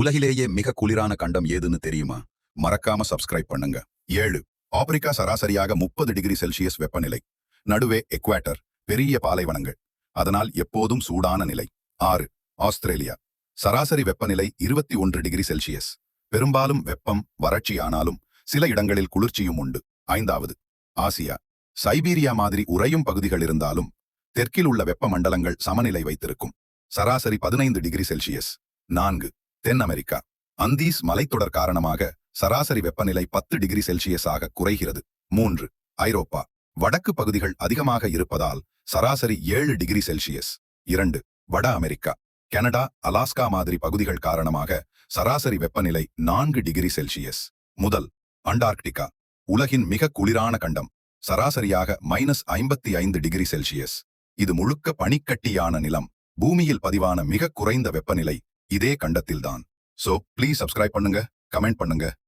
உலகிலேயே மிக குளிரான கண்டம் ஏதுன்னு தெரியுமா? மறக்காம சப்ஸ்கிரைப் பண்ணுங்க. ஏழு ஆப்பிரிக்கா சராசரியாக முப்பது டிகிரி செல்சியஸ் வெப்பநிலை. நடுவே எக்வாட்டர் பெரிய பாலைவனங்கள். அதனால் எப்போதும் சூடான நிலை. ஆறு ஆஸ்திரேலியா. சராசரி வெப்பநிலை இருபத்தி ஒன்று டிகிரி செல்சியஸ். பெரும்பாலும் வெப்பம் வறட்சி ஆனாலும் சில இடங்களில் குளிர்ச்சியும் உண்டு. ஐந்தாவது ஆசியா. சைபீரியா மாதிரி உறையும் பகுதிகள் இருந்தாலும் தெற்கில் உள்ள வெப்பமண்டலங்கள் சமநிலை வைத்திருக்கும். சராசரி பதினைந்து டிகிரி செல்சியஸ். நான்கு தென் அமெரிக்கா அந்தீஸ் மலைத்தொடர் காரணமாக சராசரி வெப்பநிலை பத்து டிகிரி செல்சியஸாக குறைகிறது. மூன்று ஐரோப்பா. வடக்கு பகுதிகள் அதிகமாக இருப்பதால் சராசரி ஏழு டிகிரி செல்சியஸ். இரண்டு வட அமெரிக்கா. கனடா அலாஸ்கா மாதிரி பகுதிகள் காரணமாக சராசரி வெப்பநிலை நான்கு டிகிரி செல்சியஸ். முதல் அண்டார்க்டிகா. உலகின் மிக குளிரான கண்டம். சராசரியாக மைனஸ் ஐம்பத்தி ஐந்து டிகிரி செல்சியஸ். இது முழுக்க பனிக்கட்டியான நிலம். பூமியில் பதிவான மிக குறைந்த வெப்பநிலை இதே கண்டத்தில்தான். சோ ப்ளீஸ் சப்ஸ்கிரைப் பண்ணுங்க கமெண்ட் பண்ணுங்க.